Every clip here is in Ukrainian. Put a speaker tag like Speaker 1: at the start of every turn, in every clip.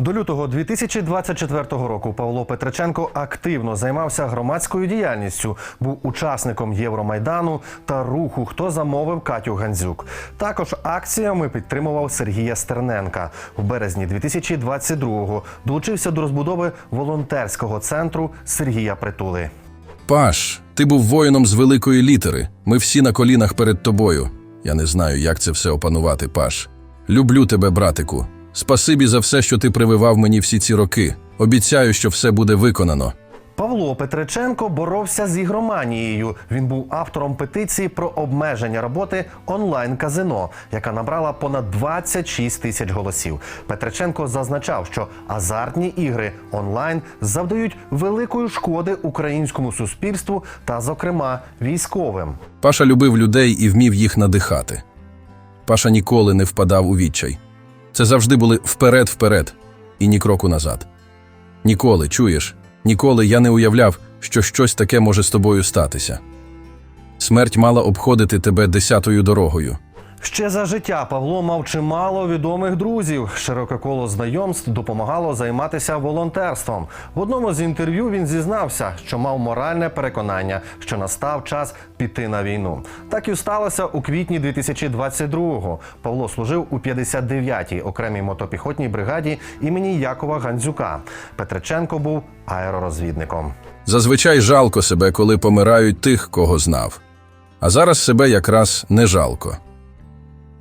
Speaker 1: До лютого 2024 року Павло Петриченко активно займався громадською діяльністю, був учасником Євромайдану та руху Хто замовив Катю Гандзюк. Також акціями підтримував Сергія Стерненка. В березні 2022-го долучився до розбудови волонтерського центру Сергія Притули.
Speaker 2: Паш, ти був воїном з великої літери. Ми всі на колінах перед тобою. Я не знаю, як це все опанувати, Паш. Люблю тебе, братику. Спасибі за все, що ти прививав мені всі ці роки. Обіцяю, що все буде виконано.
Speaker 1: Павло Петриченко боровся з ігроманією. Він був автором петиції про обмеження роботи онлайн-казино, яка набрала понад 26 тисяч голосів. Петриченко зазначав, що азартні ігри онлайн завдають великої шкоди українському суспільству та, зокрема, військовим.
Speaker 2: Паша любив людей і вмів їх надихати. Паша ніколи не впадав у відчай. Це завжди були вперед-вперед і ні кроку назад. Ніколи, чуєш, ніколи я не уявляв, що щось таке може з тобою статися. Смерть мала обходити тебе десятою дорогою.
Speaker 1: Ще за життя Павло мав чимало відомих друзів. Широке коло знайомств допомагало займатися волонтерством. В одному з інтерв'ю він зізнався, що мав моральне переконання, що настав час піти на війну. Так і сталося у квітні 2022-го. Павло служив у 59-й окремій мотопіхотній бригаді імені Якова Гандзюка. Петриченко був аеророзвідником.
Speaker 2: Зазвичай жалко себе, коли помирають тих, кого знав. А зараз себе якраз не жалко.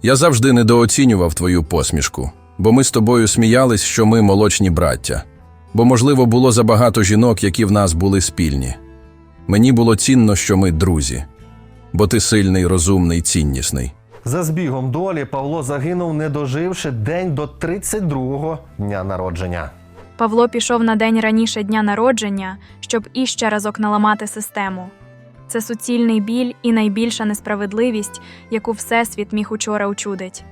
Speaker 2: Я завжди недооцінював твою посмішку, бо ми з тобою сміялись, що ми молочні браття. Бо, можливо, було забагато жінок, які в нас були спільні. Мені було цінно, що ми друзі, бо ти сильний, розумний, ціннісний.
Speaker 1: За збігом долі Павло загинув, не доживши день до 32-го дня народження.
Speaker 3: Павло пішов на день раніше дня народження, щоб іще разок наламати систему. Це суцільний біль і найбільша несправедливість, яку Всесвіт міг учора учудить.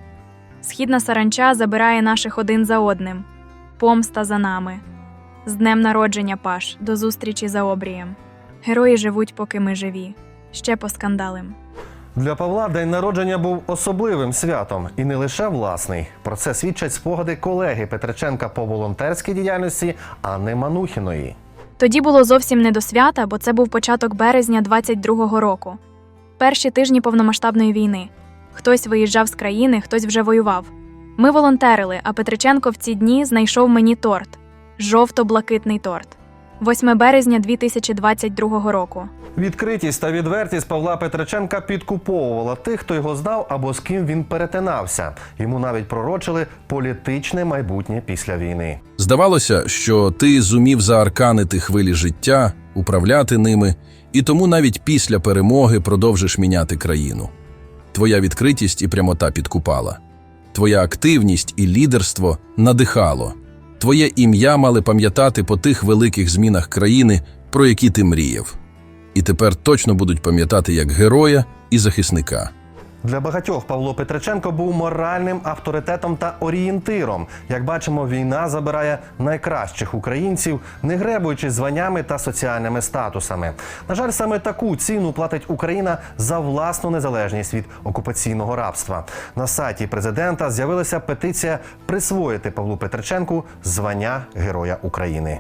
Speaker 3: Східна саранча забирає наших один за одним. Помста за нами. З днем народження, Паш, до зустрічі за обрієм. Герої живуть, поки ми живі. Ще поскандалим.
Speaker 1: Для Павла день народження був особливим святом і не лише власний. Про це свідчать спогади колеги Петриченка по волонтерській діяльності Анни Манухіної.
Speaker 3: Тоді було зовсім не до свята, бо це був початок березня 22-го року. Перші тижні повномасштабної війни. Хтось виїжджав з країни, хтось вже воював. Ми волонтерили, а Петриченко в ці дні знайшов мені торт жовто-блакитний торт. 8 березня 2022 року.
Speaker 1: Відкритість та відвертість Павла Петриченка підкуповувала тих, хто його знав або з ким він перетинався. Йому навіть пророчили політичне майбутнє після війни.
Speaker 2: Здавалося, що ти зумів заарканити хвилі життя, управляти ними, і тому навіть після перемоги продовжиш міняти країну. Твоя відкритість і прямота підкупала. Твоя активність і лідерство надихало. Твоє ім'я мали пам'ятати по тих великих змінах країни, про які ти мріяв. І тепер точно будуть пам'ятати як героя і захисника.
Speaker 1: Для багатьох Павло Петриченко був моральним авторитетом та орієнтиром. Як бачимо, війна забирає найкращих українців, не гребуючи званнями та соціальними статусами. На жаль, саме таку ціну платить Україна за власну незалежність від окупаційного рабства. На сайті президента з'явилася петиція присвоїти Павлу Петриченку звання Героя України.